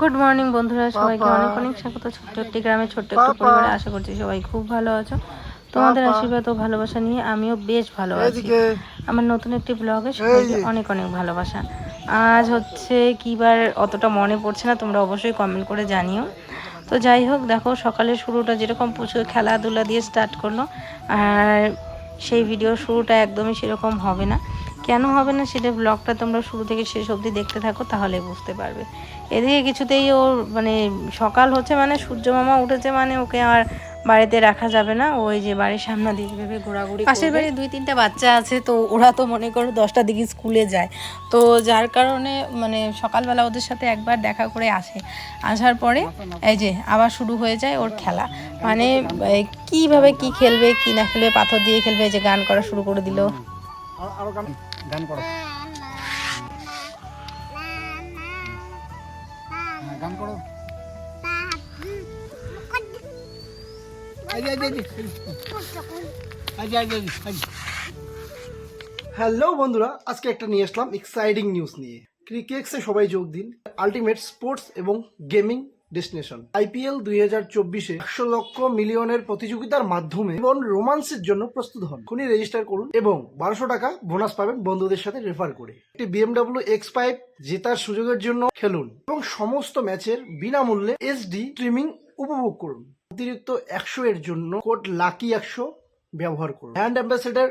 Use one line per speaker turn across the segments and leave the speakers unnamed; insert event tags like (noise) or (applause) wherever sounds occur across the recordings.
Good morning বন্ধুরা সবাইকে অনেক অনেক স্বাগত। ছোট্ট একটি গ্রামে ছোট্ট একটি পরিবারে আশা করছি সবাই খুব ভালো আছো। তোমাদের। আশীর্বাদ ও ভালোবাসা নিয়ে আমিও বেশ ভালো আছি। আমার নতুন একটি ব্লগে সবাইকে। অনেক অনেক ভালোবাসা। আজ হচ্ছে কিবার অতটা মনে পড়ছে না তোমরা অবশ্যই কমেন্ট করে জানিও। তো যাই হোক দেখো সকালের শুরুটা যেরকম প্রচুর খেলাধুলা দিয়ে স্টার্ট করল আর সেই ভিডিও শুরুটা একদমই সেরকম হবে না। কেন হবে না সেটা ব্লগটা তোমরা শুরু থেকে শেষ অবধি দেখতে থাকো তাহলে বুঝতে পারবে। এদিকে কিছুতেই ওর মানে সকাল হচ্ছে মানে সূর্য মামা উঠেছে মানে ওকে আর বাড়িতে রাখা যাবে না। ওই যে বাড়ির সামনে দিকে ভেবে ঘোরাঘুরি পাশের বাড়ি দুই তিনটা বাচ্চা আছে তো ওরা তো মনে করো দশটার দিকে স্কুলে যায়। তো যার কারণে মানে সকালবেলা ওদের সাথে একবার দেখা করে আসে। আসার পরে এই যে আবার শুরু হয়ে যায় ওর খেলা। মানে কীভাবে কি খেলবে কি না খেলবে পাথর দিয়ে খেলবে এই যে গান করা শুরু করে দিল।
গান করো। হ্যাঁ, গান করো। হ্যালো বন্ধুরা। আজকে একটা নিয়ে আসলাম এক্সাইটিং নিউজ নিয়ে। ক্রিকেটসে সবাই যোগ দিন। আলটিমেট স্পোর্টস এবং গেমিং ডেস্টিনেশন আইপিএল দুই হাজার চব্বিশে একশো লক্ষ মিলিয়নের প্রতিযোগিতার মাধ্যমে এবং রোমান্সের জন্য প্রস্তুত হন। এখনই রেজিস্টার করুন এবং বারোশো টাকা বোনাস পাবেন বন্ধুদের সাথে রেফার করে। একটি বিএমডাব্লিউ এক্স ফাইভ জেতার সুযোগের জন্য খেলুন এবং সমস্ত ম্যাচের বিনামূল্যে এসডি স্ট্রিমিং উপভোগ করুন। অতিরিক্ত একশো এর জন্য কোড লাকি একশো ব্যবহার করুন। ব্র্যান্ড অ্যাম্বাসেডর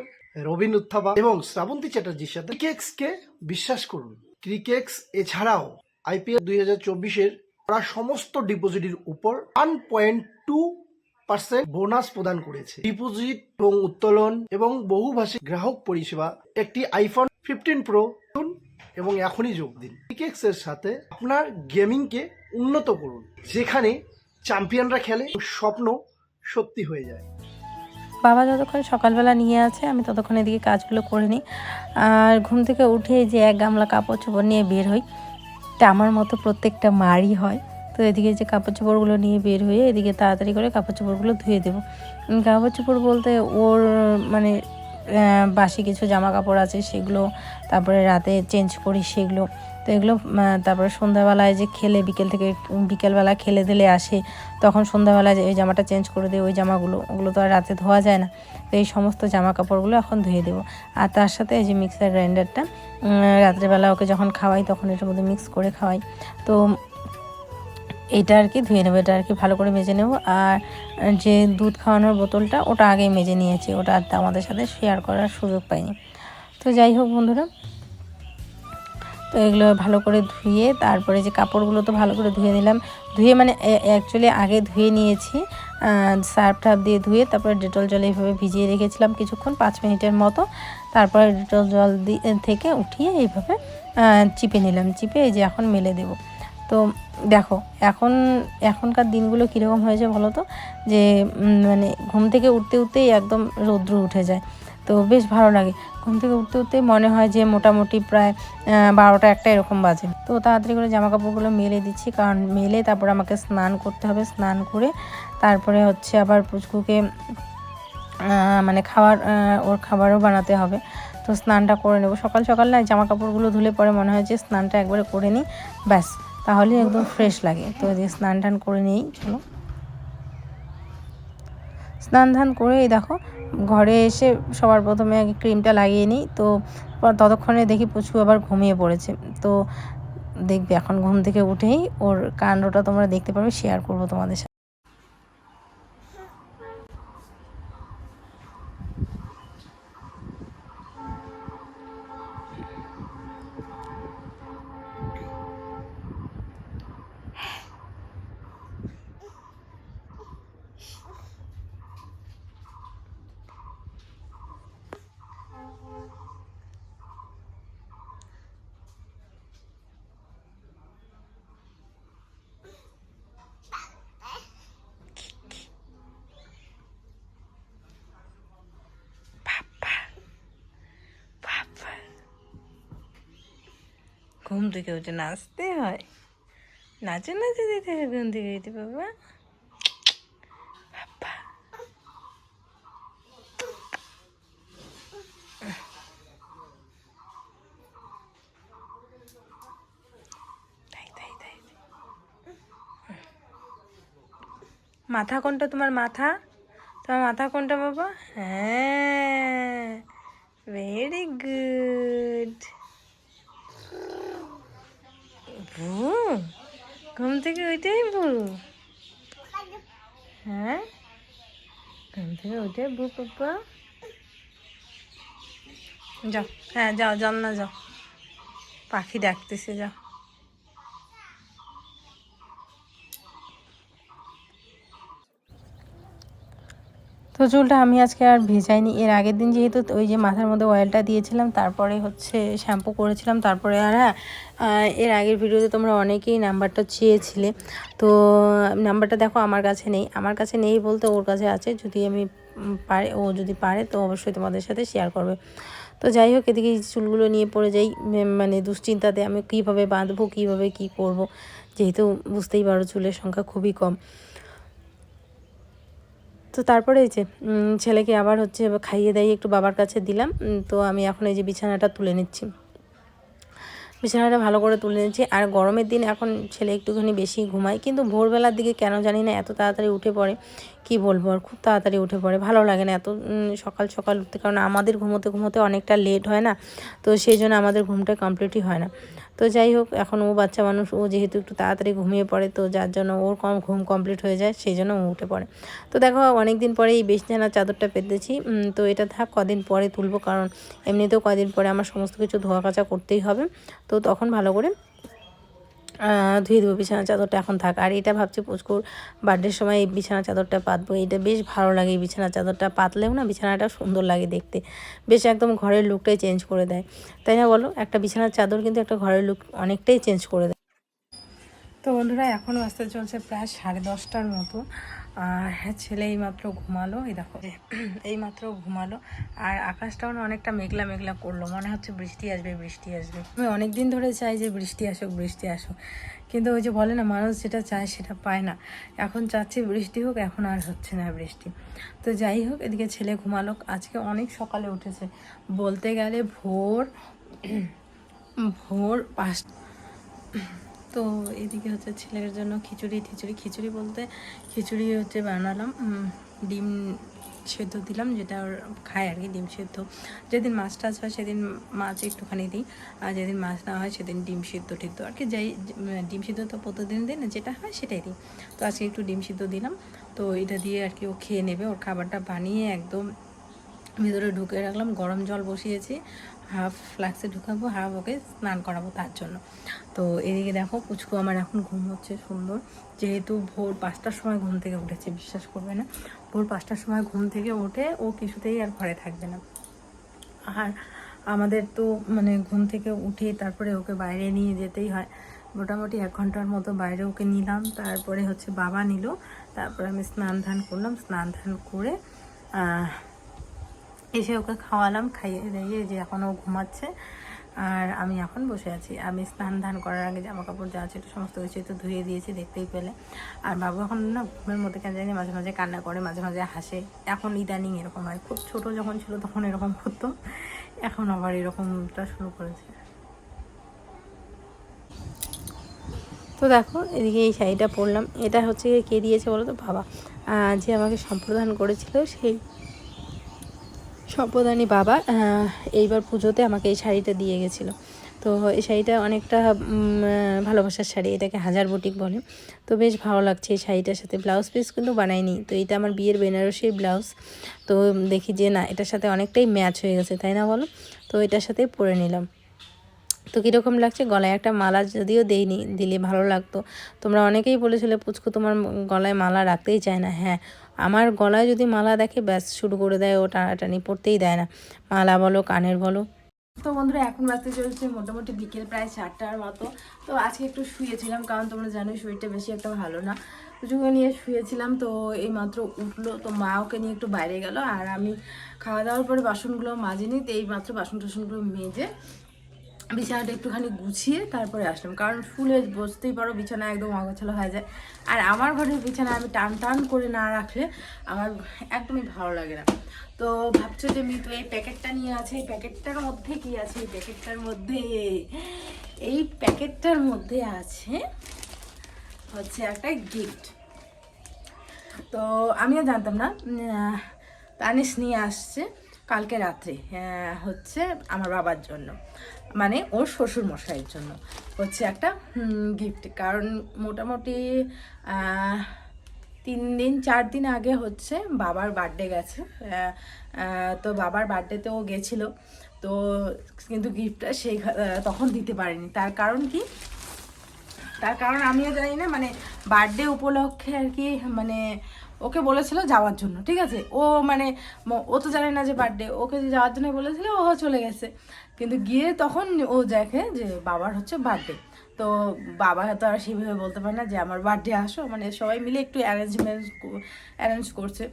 রবিন উত্থাপা এবং শ্রাবন্তী চ্যাটার্জির সাথে ক্রিকেক্স কে বিশ্বাস করুন। ক্রিকেক্স এছাড়াও আইপিএল দুই হাজার চব্বিশের করা সমস্ত ডিপোজিটের উপর one point two percent bonus প্রদান করেছে। ডিপোজিট এবং উত্তোলন এবং বহুভাষী গ্রাহক পরিষেবা, একটি আইফোন ফিফটিন প্রো এবং এখনই যোগ দিন। ক্রিকেক্স এর সাথে আপনার গেমিংকে উন্নত করুন, যেখানে চ্যাম্পিয়নরা খেলে স্বপ্ন সত্যি হয়ে যায়।
বাবা যতক্ষণ সকালবেলা নিয়ে আছে, আমি ততক্ষণ এদিকে কাজগুলো করে নিই। আর ঘুম থেকে উঠে যে এক গামলা কাপড় চোপড় নিয়ে বের হই। তা আমার মতো প্রত্যেকটা মারই হয়। তো এদিকে যে কাপড় চোপড়গুলো নিয়ে বের হয়ে এদিকে তাড়াতাড়ি করে কাপড় চোপড়গুলো ধুয়ে দেবো। কাপড় চোপড় বলতে ওর মানে বাসি কিছু জামা কাপড় আছে সেগুলো, তারপরে রাতে চেঞ্জ করি সেগুলো। তো এগুলো তারপরে সন্ধ্যাবেলায় যে খেলে, বিকেল থেকে বিকেলবেলা খেলে দিলে আসে, তখন সন্ধ্যাবেলায় ওই জামাটা চেঞ্জ করে দিই ওই জামাগুলো, ওগুলো তো আর রাতে ধোয়া যায় না। তো এই সমস্ত জামা কাপড়গুলো এখন ধুয়ে দেবো। আর তার সাথে এই যে মিক্সার গ্রাইন্ডারটা রাত্রেবেলা ওকে যখন খাওয়াই, তখন এটার মধ্যে মিক্স করে খাওয়াই। তো এটা আর কি ধুয়ে নেব, এটা আর কি ভালো করে মেজে নেব। আর যে দুধ খাওয়ানোর বোতলটা, ওটা আগেই মেজে নিয়েছি, ওটা আর আমাদের সাথে শেয়ার করার সুযোগ পাইনি। তো যাই হোক বন্ধুরা তো এগুলো ভালো করে ধুয়ে তারপরে যে কাপড়গুলো তো ভালো করে ধুয়ে নিলাম। ধুয়ে মানে অ্যাকচুয়ালি আগে ধুয়ে নিয়েছি সার্ফ টার্ফ দিয়ে ধুয়ে তারপরে ডেটল জলে এইভাবে ভিজিয়ে রেখেছিলাম কিছুক্ষণ, পাঁচ মিনিটের মতো। তারপরে ডেটল জল থেকে উঠিয়ে এইভাবে চিপে নিলাম। চিপে এই যে এখন মেলে দেব। তো দেখো, এখন, এখনকার দিনগুলো কীরকম হয়েছে বলো তো? যে মানে ঘুম থেকে উঠতে উঠতেই একদম রৌদ্র উঠে যায়। তো বেশ ভালো লাগে। ঘুম থেকে উঠতে উঠতে মনে হয় যে মোটামুটি প্রায় বারোটা একটা এরকম বাজে। তো তাড়াতাড়ি করে জামা কাপড়গুলো মেলে দিচ্ছি, কারণ মেলে তারপর আমাকে স্নান করতে হবে, স্নান করে তারপরে হচ্ছে আবার পুচকুকে মানে খাবার ওর খাবারও বানাতে হবে। তো স্নানটা করে নেব। সকাল সকাল না জামা কাপড়গুলো ধুলে পরে মনে হয় যে স্নানটা একবারে করে নিই, ব্যাস। তাহলে একদম ফ্রেশ লাগে। তো যে স্নান টান করে নিই, চলো। স্নান ধান করে এই দেখো ঘরে এসে সবার প্রথমে আগে ক্রিমটা লাগিয়ে নিই, তো ততক্ষণে দেখি পুচু আবার ঘুমিয়ে পড়েছে। তো দেখবে এখন ঘুম থেকে উঠেই ওর কাণ্ডটা তোমরা দেখতে পাবে শেয়ার করব তোমাদের সাথে। ঘুম থেকে উঠে নাচতে হয়। নাচে নাচে যেতে হয় ঘুম থেকে উঠে, বাবা। মাথা কোনটা? তোমার মাথা? তোমার মাথা কোনটা, বাবা? হ্যাঁ। ভেরি গুড ভু ঘুম থেকে ওইটাই বু হ্যাঁ? ঘুম থেকে ওইটাই বু পাপা। যাও হ্যাঁ যাও না যাও। পাখি ডাকতেছে, যাও। তো চুলটা আমি আজকে আর ভেজাইনি। এর আগের দিন যেহেতু ওই যে মাথার মধ্যে অয়েলটা দিয়েছিলাম, তারপরে হচ্ছে শ্যাম্পু করেছিলাম, তারপরে আর হ্যাঁ এর আগের ভিডিওতে তোমরা অনেকেই নাম্বারটা চেয়েছিলে। তো নাম্বারটা দেখো আমার কাছে নেই। আমার কাছে নেই বলতে ওর কাছে আছে। যদি আমি পারে, ও যদি পারে তো অবশ্যই তোমাদের সাথে শেয়ার করবে। তো যাই হোক, এদিকে চুলগুলো নিয়ে পড়ে যাই। মানে দুশ্চিন্তাতে আমি কীভাবে বাঁধবো, কীভাবে কী করব, যেহেতু বুঝতেই পারো চুলের সংখ্যা খুবই কম। তো তারপরে এই যে ছেলেকে আবার হচ্ছে খাইয়ে দাইয়ে একটু বাবার কাছে দিলাম। তো আমি এখন এই যে বিছানাটা তুলে নিচ্ছি। বিছানাটা ভালো করে তুলে নিচ্ছি। আর গরমের দিন এখন ছেলে একটুখানি বেশি ঘুমায়, কিন্তু ভোরবেলার দিকে কেন জানি না এত তাড়াতাড়ি উঠে পড়ে। কি বলব আর, খুব তাড়াতাড়ি উঠে পড়ে। ভালো লাগে না এত সকাল সকাল উঠতে, কারণ আমাদের ঘুমোতে ঘুমোতে অনেকটা লেট হয় না। তো সেই জন্য আমাদের ঘুমটা কমপ্লিটই হয় না। তো যাই হোক, এখন ও বাচ্চা মানুষ, ও যেহেতু একটু তাড়াতাড়ি ঘুমিয়ে পড়ে, তো যার জন্য ওর কম ঘুম কমপ্লিট হয়ে যায়, সেই জন্য ও উঠে পড়ে। তো দেখো অনেক দিন পরে এই জানার চাদরটা পেতেছি। তো এটা থাক, কদিন পরে তুলবো, কারণ এমনিতেও কদিন পরে আমার সমস্ত কিছু ধোয়া কাচা করতেই হবে। তো তখন ভালো করে ধুয়ে দেবো বিছানা চাদরটা এখন থাক। আর এটা ভাবছি পুচকুর বার্থডের সময় এই বিছানা চাদরটা পাতবো। এটা বেশ ভালো লাগে এই বিছানা চাদরটা পাতলেও না বিছানাটা সুন্দর লাগে দেখতে। বেশ একদম ঘরের লুকটাই চেঞ্জ করে দেয়। তাই না বলো? একটা বিছানার চাদর কিন্তু একটা ঘরের লুক অনেকটাই চেঞ্জ করে দেয়। তো বন্ধুরা, এখন আসতে চলছে প্রায় সাড়ে দশটার মতো। আর হ্যাঁ ছেলে এইমাত্র ঘুমালো, এই দেখো। (clears throat) এইমাত্র ঘুমালো, আর আকাশটাও না অনেকটা মেঘলা মেঘলা করল, মনে হচ্ছে বৃষ্টি আসবে বৃষ্টি আসবে। আমি অনেক দিন ধরে চাই যে বৃষ্টি আসুক বৃষ্টি আসুক, কিন্তু ওই যে বলে না, মানুষ যেটা চায় সেটা পায় না। এখন চাচ্ছি বৃষ্টি হোক, এখন আর হচ্ছে না বৃষ্টি। তো যাই হোক, এদিকে ছেলে ঘুমালো, আজকে অনেক সকালে উঠেছে। বলতে গেলে ভোর ভোর পাঁচ তো এদিকে হচ্ছে ছেলের জন্য খিচুড়ি খিচুড়ি খিচুড়ি বলতে খিচুড়ি হচ্ছে বানালাম ডিম সেদ্ধ দিলাম, যেটা ওর খায় আর কি, ডিম সেদ্ধ। যেদিন মাছ টাছ হয় সেদিন মাছ একটুখানি দিই, আর যেদিন মাছ না হয় সেদিন ডিম সিদ্ধ টিদ্ধ আর কি যাই, ডিম সিদ্ধ তো প্রতিদিন দিই না, যেটা হয় সেটাই দিই। তো আজকে একটু ডিম সিদ্ধ দিলাম, তো এটা দিয়ে আর কি ও খেয়ে নেবে, ওর খাবারটা বানিয়ে একদম ভিতরে ঢুকে রাখলাম, গরম জল বসিয়েছি হাফ ফ্লাক্সে ঢুকাবো, হাফ ওকে স্নান করাবো তার জন্য। তো এদিকে দেখো, পুচকু আমার এখন ঘুম হচ্ছে সুন্দর। যেহেতু ভোর পাঁচটার সময় ঘুম থেকে উঠেছে, বিশ্বাস করবে না। ভোর পাঁচটার সময় ঘুম থেকে উঠে ও কিছুতেই আর ঘরে থাকবে না। আর আমাদের তো মানে ঘুম থেকে উঠে তারপরে ওকে বাইরে নিয়ে যেতেই হয়। মোটামুটি এক ঘণ্টার মতো বাইরে ওকে নিলাম, তারপরে হচ্ছে বাবা নিল। তারপরে আমি স্নান ধান করলাম, স্নান ধান করে এসে ওকে খাওয়ালাম, খাইয়ে দাইয়ে যে এখন ও ঘুমাচ্ছে, আর আমি এখন বসে আছি। আমি স্নান ধান করার আগে জামা কাপড় যা ছিল সমস্ত কিছু তো ধুয়ে দিয়েছি, দেখতেই পেলে। আর বাবু এখন না ঘুমের মধ্যে কেন জানি মাঝে মাঝে কান্না করে, মাঝে মাঝে হাসে। এখন ইদানিং এরকম হয়। খুব ছোট যখন ছিল তখন এরকম করতো এখন আবার এরকমটা শুরু করেছে। তো দেখো, এদিকে এই শাড়িটা পরলাম। এটা হচ্ছে কে দিয়েছে বলো তো? বাবা। যে আমাকে সম্প্রদান করেছিল সেই সম্প্রদানী বাবা এইবার পুজোতে আমাকে এই শাড়িটা দিয়ে গেছিল। তো এই শাড়িটা অনেকটা ভালোবাসার শাড়ি, এটাকে হাজার বুটিক বলে। তো বেশ ভালো লাগছে এই শাড়িটার সাথে। ব্লাউজ পিস কিন্তু বানাইনি, তো এটা আমার বিয়ের বেনারসির ব্লাউজ। তো দেখি যে না, এটার সাথে অনেকটাই ম্যাচ হয়ে গেছে, তাই না বলো? তো এটার সাথে পরে নিলাম। তো কীরকম লাগছে? গলায় একটা মালা যদিও দেইনি, দিলে ভালো লাগতো। তোমরা অনেকেই বলেছিলে, পুচকু, তোমার গলায় মালা রাখতেই চায় না। হ্যাঁ আমার গলায় যদি মালা দেখে ব্যাস শুরু করে দেয়, ও টানাটানি পড়তেই দেয় না। মালা বলো, কানের বলো। তো বন্ধুরা, এখন বাজতে চলছে মোটামুটি বিকেল প্রায় চারটার মতো। তো আজকে একটু শুয়েছিলাম, কারণ তোমরা জানোই শরীরটা বেশি একটা ভালো না। পুজোকে নিয়ে শুয়েছিলাম, তো এই মাত্র উঠল। তো মা ওকে নিয়ে একটু বাইরে গেল, আর আমি খাওয়া দাওয়ার পরে বাসনগুলো মাজিনি তো এই মাত্র বাসন টাসনগুলো মেজে বিছানাটা একটুখানি গুছিয়ে তারপরে আসলাম। কারণ ফুলে বসতেই পারো, বিছানা একদম অগোছালো হয়ে যায়। আর আমার ঘরের বিছানা আমি টান টান করে না রাখলে আমার একদমই ভালো লাগে না। তো ভাবছ যে মিতু, এই প্যাকেটটা নিয়ে আছে, এই প্যাকেটটার মধ্যে কি আছে? এই প্যাকেটটার মধ্যে, এই প্যাকেটটার মধ্যে আছে হচ্ছে একটা গিফট তো আমিও জানতাম না তানিশ নিয়ে আসছে কালকে রাত্রে হচ্ছে আমার বাবার জন্য। মানে ওর শ্বশুর মশাইয়ের জন্য। হচ্ছে একটা গিফট কারণ মোটামুটি তিন দিন, চার দিন আগে হচ্ছে বাবার বার্থডে গেছে। তো বাবার বার্থডেতে ও গেছিল। তো কিন্তু গিফটটা সেই তখন দিতে পারিনি। তার কারণ কি? তার কারণ আমিও জানি না। মানে বার্থডে উপলক্ষে আর কি মানে ওকে বলেছিল যাওয়ার জন্য, ঠিক আছে? ও মানে ও তো জানে না যে বার্থডে ওকে যাওয়ার জন্য বলেছিল, ও চলে গেছে। কিন্তু গিয়ে তখন ও দেখে যে বাবার হচ্ছে বার্থডে তো বাবা তো আর সেভাবে বলতে পারে না যে আমার বার্থডে আসো। মানে সবাই মিলে একটু অ্যারেঞ্জমেন্ট অ্যারেঞ্জ করছে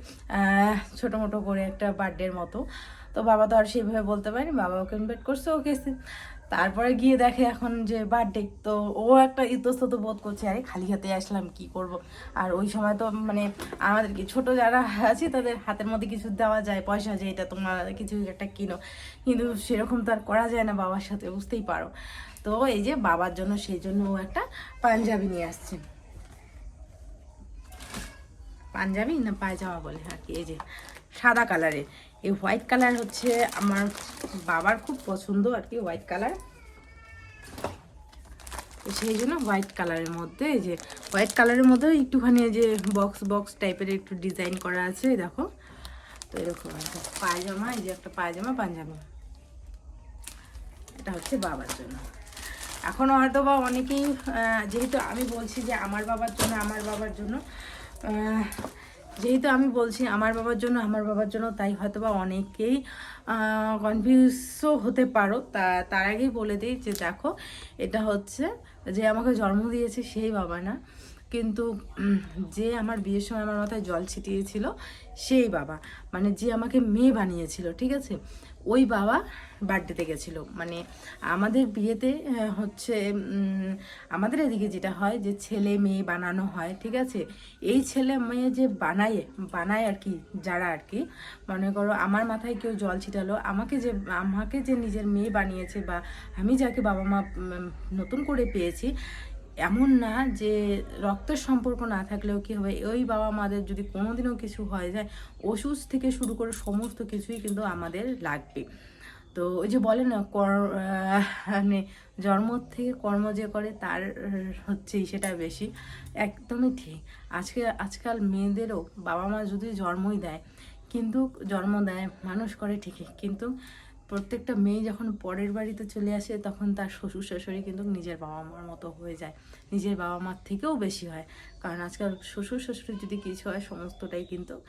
ছোটো মোটো করে একটা বার্থডের মতো। তো বাবা তো আর সেভাবে বলতে পারেনি, বাবা ওকে ইনভাইট করছে, ও গেছে। তারপরে গিয়ে দেখে এখন যে বার্থডে তো ও একটা ইতস্তত বোধ করছে, আরে খালি হাতে আসলাম, কি করব? আর ওই সময় তো মানে আমাদের কি, ছোট যারা আছে তাদের হাতের মধ্যে কিছু দেওয়া যায়, পয়সা যে এটা তোমরা কিছু একটা কিনো। কিন্তু সেরকম তো আর করা যায় না বাবার সাথে, বুঝতেই পারো। তো এই যে বাবার জন্য, সেই জন্য ও একটা পাঞ্জাবি নিয়ে আসছে। পাঞ্জাবি না পায়জামা বলে, আর কি, এই যে সাদা কালারের এই হোয়াইট কালার হচ্ছে আমার বাবার খুব পছন্দ আর কি হোয়াইট কালার সেই জন্য হোয়াইট কালারের মধ্যে এই যে হোয়াইট কালারের মধ্যে একটুখানি এই যে বক্স বক্স টাইপের একটু ডিজাইন করা আছে দেখো। তো এরকম পায়জামা, এই যে একটা পায়জামা পাঞ্জামা এটা হচ্ছে বাবার জন্য। এখনও হয়তো বা অনেকেই যেহেতু আমি বলছি যে আমার বাবার জন্য, আমার বাবার জন্য যেহেতু আমি বলছি আমার বাবার জন্য, আমার বাবার জন্য তাই হয়তো বা অনেকেই কনফিউজও হতে পারো। তা, তার আগেই বলে দিই যে, দেখো, এটা হচ্ছে যে আমাকে জন্ম দিয়েছে সেই বাবা না। কিন্তু যে আমার বিয়ের সময় আমার মাথায় জল ছিটিয়েছিল, সেই বাবা। মানে যে আমাকে মেয়ে বানিয়েছিল, ঠিক আছে? ওই বাবা বার্থডেতে গেছিল। মানে আমাদের বিয়েতে হচ্ছে আমাদের এদিকে যেটা হয় যে ছেলে মেয়ে বানানো হয়, ঠিক আছে? এই ছেলে মেয়ে যে বানায় বানায় আর কি, যারা আর কি, মনে করো আমার মাথায় কেউ জল ছিটালো, আমাকে যে আমাকে যে নিজের মেয়ে বানিয়েছে বা আমি যাকে বাবা মা নতুন করে পেয়েছি এমন না যে রক্তের সম্পর্ক না থাকলেও কি হবে? ওই বাবা মাদের যদি কোনোদিনও কিছু হয়ে যায়, ওষুধ থেকে শুরু করে সমস্ত কিছুই কিন্তু আমাদের লাগবে। তো ওই যে বলে না, কর মানে জন্ম থেকে কর্ম যে করে তার হচ্ছে সেটা বেশি। একদমই ঠিক। আজকে, আজকাল মেয়েদেরও বাবা মা যদি জন্মই দেয়, কিন্তু জন্ম দেয়, মানুষ করে ঠিকই। কিন্তু প্রত্যেকটা মেয়ে যখন পরের বাড়িতে চলে আসে, তখন তার শ্বশুর শাশুড়ি কিন্তু নিজের বাবা মার মতো হয়ে যায়। নিজের বাবা মার থেকেও বেশি হয়। কারণ আজকাল শ্বশুর শাশুড়ি যদি কিছু হয়, সমস্তটাই কিন্তু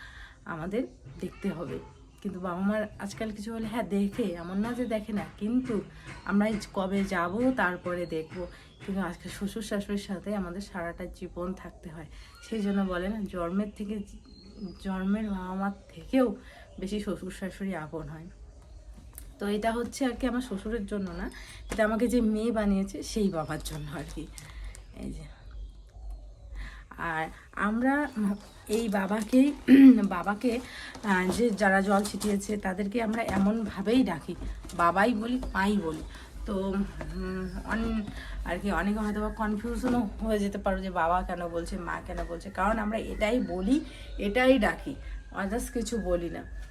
আমাদের দেখতে হবে। কিন্তু বাবা মার আজকাল কিছু হলে হ্যাঁ দেখে, এমন না যে দেখে না, কিন্তু আমরা কবে যাব, তারপরে দেখব। কিন্তু আজকে শ্বশুর শাশুড়ির সাথে আমাদের সারাটা জীবন থাকতে হয়। সেই জন্য বলে না, জন্মের থেকে, জন্মের বাবা মার থেকেও বেশি শ্বশুর শাশুড়ি আপন হয়। তো এটা হচ্ছে আর কি আমার শ্বশুরের জন্য না। এটা আমাকে যে মেয়ে বানিয়েছে সেই বাবার জন্য আর কি। এই যে। আর আমরা এই বাবাকেই বাবাকে যে যারা জল ছিটিয়েছে তাদেরকে আমরা এমনভাবেই ডাকি। বাবাই বলি, মাই বলি। তো অন- আর কি অনেকে হয়তো বা কনফিউশনও হয়ে যেতে পারো যে বাবা কেন বলছে, মা কেন বলছে। কারণ আমরা এটাই বলি, এটাই ডাকি। আদার্স কিছু বলি না।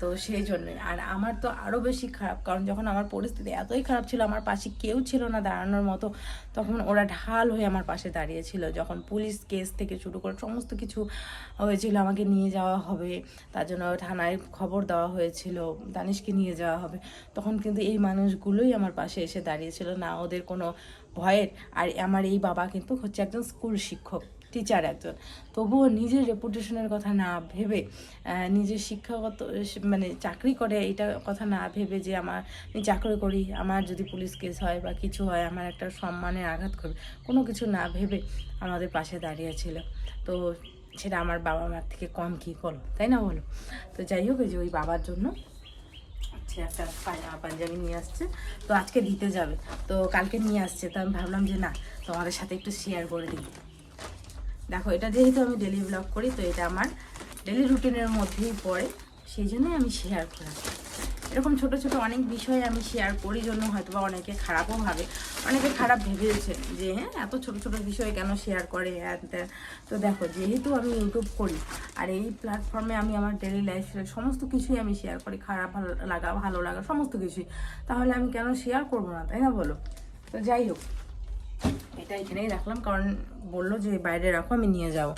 তো সেই জন্যই। আর আমার তো আরও বেশি খারাপ, কারণ যখন আমার পরিস্থিতি এতই খারাপ ছিল, আমার পাশে কেউ ছিল না দাঁড়ানোর মতো, তখন ওরা ঢাল হয়ে আমার পাশে দাঁড়িয়েছিল। যখন পুলিশ কেস থেকে শুরু করে সমস্ত কিছু হয়েছিল, আমাকে নিয়ে যাওয়া হবে, তার জন্য থানায় খবর দেওয়া হয়েছিল, দানিশকে নিয়ে যাওয়া হবে, তখন কিন্তু এই মানুষগুলোই আমার পাশে এসে দাঁড়িয়েছিল। না ওদের কোনো ভয়ের, আর আমার এই বাবা কিন্তু হচ্ছে একজন স্কুল শিক্ষক। টিচার একজন। তবুও নিজের রেপুটেশনের কথা না ভেবে নিজের শিক্ষাগত মানে চাকরি করে এটা কথা না ভেবে যে আমার, আমি চাকরি করি, আমার যদি পুলিশ কেস হয় বা কিছু হয়, আমার একটা সম্মানের আঘাত করবে, কোনো কিছু না ভেবে আমাদের পাশে দাঁড়িয়েছিল তো সেটা আমার বাবা মার থেকে কম কী করো তাই না বলো? তো যাই হোক যে ওই বাবার জন্য একটা পাঞ্জাবি নিয়ে আসছে। তো আজকে দিতে যাবে। তো কালকে নিয়ে আসছে, তো আমি ভাবলাম যে না, তোমাদের সাথে একটু শেয়ার করে দিই। দেখো, এটা যেহেতু আমি ডেলি ব্লগ করি, তো এটা আমার ডেলি রুটিনের মধ্যেই পড়ে, সেই জন্যই আমি শেয়ার করি এরকম ছোট ছোট অনেক বিষয় আমি শেয়ার করি জন্য হয়তো বা অনেকে খারাপও ভাবে, অনেকে খারাপ ভেবেছে যে হ্যাঁ এত ছোট ছোট বিষয় কেন শেয়ার করে ত্যান। তো দেখো, যেহেতু আমি ইউটিউব করি, আর এই প্ল্যাটফর্মে আমি আমার ডেলি লাইফের সমস্ত কিছুই আমি শেয়ার করি, খারাপ ভালো লাগা ভালো লাগা, সমস্ত কিছুই, তাহলে আমি কেন শেয়ার করব না, তাই না বলো তো যাই হোক এটা এখানেই রাখলাম। কারণ বলল যে, বাইরে রাখো, আমি নিয়ে যাব।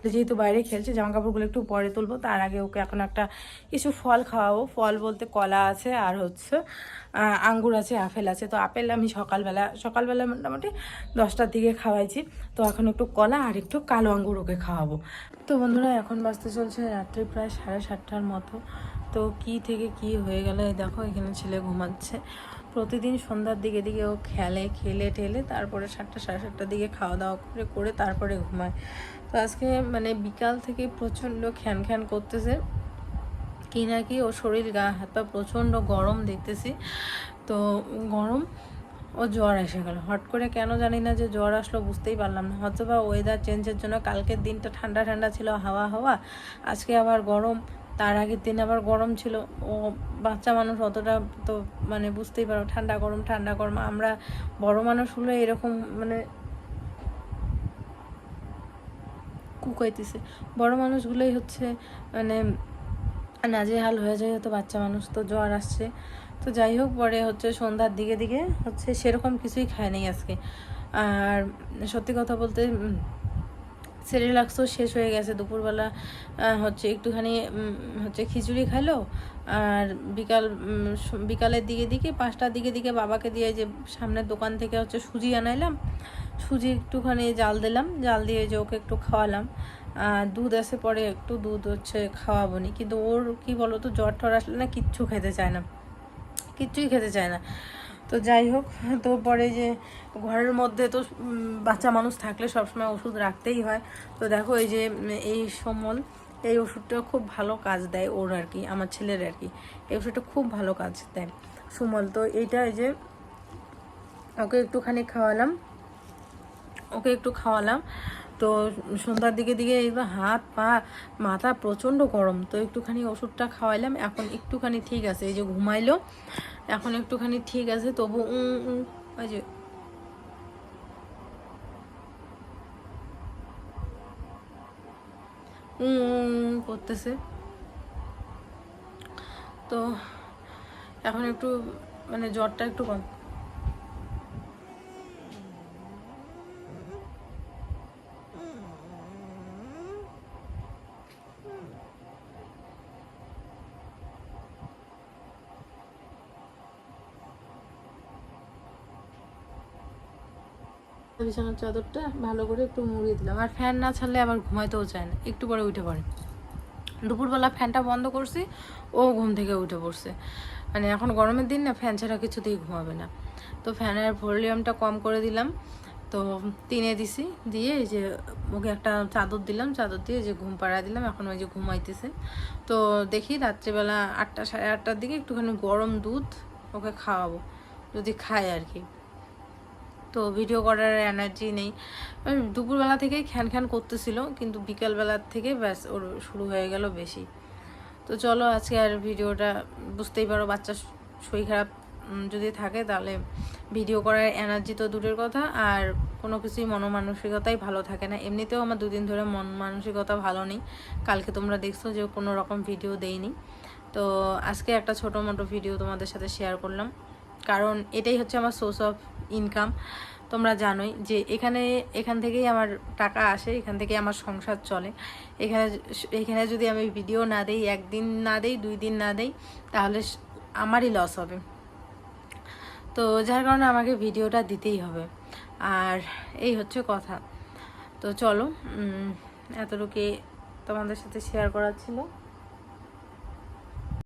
তো যেহেতু বাইরে খেলছে জামা কাপড়গুলো একটু পরে তুলবো। তার আগে ওকে এখন একটা কিছু ফল খাওয়াবো। ফল বলতে কলা আছে আর হচ্ছে আঙ্গুর আছে, আপেল আছে। তো আপেল আমি সকালবেলা সকালবেলা মোটামুটি দশটার দিকে খাওয়াইছি। তো এখন একটু কলা আর একটু কালো আঙ্গুর ওকে খাওয়াবো। তো বন্ধুরা, এখন বাঁচতে চলছে রাত্রি প্রায় সাড়ে সাতটার মতো। তো কি থেকে কি হয়ে গেল দেখো, এখানে ছেলে ঘুমাচ্ছে। প্রতিদিন সন্ধ্যার দিকে দিকে ও খেলে খেলে, ঠেলে তারপরে সাতটা, সাড়ে সাতটার দিকে খাওয়া দাওয়া করে করে তারপরে ঘুমায়। তো আজকে মানে বিকাল থেকে প্রচণ্ড খ্যান খ্যান করতেছে। কি নাকি ও শরীর গা, হাত পা প্রচণ্ড গরম দেখতেছি। তো গরম ও জ্বর এসে গেল। হট করে কেন জানি না যে জ্বর আসলো বুঝতেই পারলাম না। হয়তো বা ওয়েদার চেঞ্জের জন্য কালকের দিনটা ঠান্ডা ঠান্ডা ছিল, হাওয়া হাওয়া। আজকে আবার গরম। তার আগের দিন আবার গরম ছিল। ও বাচ্চা মানুষ অতটা তো মানে বুঝতেই পারো, ঠান্ডা গরম ঠান্ডা গরম। আমরা বড় মানুষ হলে এরকম মানে কুকাইতেছে। বড় মানুষগুলোই হচ্ছে মানে নাজেহাল হয়ে যায় হয়তো বাচ্চা মানুষ, তো জ্বর আসছে। তো যাই হোক, পরে হচ্ছে সন্ধ্যার দিকে দিকে হচ্ছে সেরকম কিছুই খায় নাই আজকে। আর সত্যি কথা বলতে সেরিলাক্সও শেষ হয়ে গেছে। দুপুরবেলা হচ্ছে একটুখানি হচ্ছে খিচুড়ি খাইলো। আর বিকাল বিকালের দিকে দিকে, পাঁচটার দিকে দিকে বাবাকে দিয়ে যে সামনের দোকান থেকে হচ্ছে সুজি আনাইলাম। সুজি একটুখানি জাল দিলাম। জাল দিয়ে যে ওকে একটু খাওয়ালাম। দুধ আসে পরে একটু দুধ হচ্ছে খাওয়াবো নি কিন্তু ওর কি বলো তো জ্বর টর আসলে না কিচ্ছু খেতে চায় না। কিচ্ছুই খেতে চায় না। তো যাই হোক, তো পরে যে ঘরের মধ্যে তো বাচ্চা মানুষ থাকলে সবসময় ওষুধ রাখতেই হয়। তো দেখো এই যে এই সমল, এই ওষুধটা খুব ভালো কাজ দেয় ওর আর কি, আমার ছেলের আর কি। এই ওষুধটা খুব ভালো কাজ দেয়। সুমল, তো এইটা এই যে ওকে একটুখানি খাওয়ালাম, ওকে একটু খাওয়ালাম। তো সন্ধ্যার দিকে দিকে এইবার হাত পা, মাথা প্রচণ্ড গরম। তো একটুখানি ওষুধটা খাওয়াইলাম, এখন একটুখানি ঠিক আছে, এই যে ঘুমাইলো। এখন একটুখানি ঠিক আছে, তবু ওই যে করতেছে। তো এখন একটু মানে জ্বরটা একটু কম। বিছানার চাদরটা ভালো করে একটু মুড়িয়ে দিলাম। আর ফ্যান না ছাড়লে আবার ঘুমাইতেও চায় না। একটু পরে উঠে পড়ে। দুপুরবেলা ফ্যানটা বন্ধ করছি, ও ঘুম থেকে উঠে পড়ছে। মানে এখন গরমের দিন না, ফ্যান ছাড়া কিছুতেই ঘুমাবে না। তো ফ্যানের ভলিউমটা কম করে দিলাম। তো তিনে দিছি, দিয়ে এই যে ওকে একটা চাদর দিলাম। চাদর দিয়ে যে ঘুম পাড়া দিলাম। এখন ওই যে ঘুমাইতেছে। তো দেখি রাত্রিবেলা আটটা সাড়ে আটটার দিকে একটুখানি গরম দুধ ওকে খাওয়াবো। যদি খায় আর কি। তো ভিডিও করার এনার্জি নেই। দুপুরবেলা থেকেই খ্যান খ্যান করতেছিল, কিন্তু বিকালবেলার থেকে ব্যাস ওর শুরু হয়ে গেল বেশি। তো চলো আজকে আর ভিডিওটা বুঝতেই পারো বাচ্চা শরীর খারাপ যদি থাকে তাহলে ভিডিও করার এনার্জি তো দূরের কথা, আর কোনো কিছুই মন মানসিকতাই ভালো থাকে না। এমনিতেও আমার দুদিন ধরে মন মানসিকতা ভালো নেই। কালকে তোমরা দেখছ যে কোনো রকম ভিডিও দেইনি। তো আজকে একটা ছোটো মোটো ভিডিও তোমাদের সাথে শেয়ার করলাম। কারণ এটাই হচ্ছে আমার সোর্স অফ ইনকাম তোমরা জানোই যে এখানে, এখান থেকেই আমার টাকা আসে, এখান থেকে আমার সংসার চলে। এখানে এখানে যদি আমি ভিডিও না দেই, একদিন না দেই, দুই দিন না দেই, তাহলে আমারই লস হবে। তো যার কারণে আমাকে ভিডিওটা দিতেই হবে। আর এই হচ্ছে কথা। তো চলো এতটুকু তোমাদের সাথে শেয়ার করার ছিল।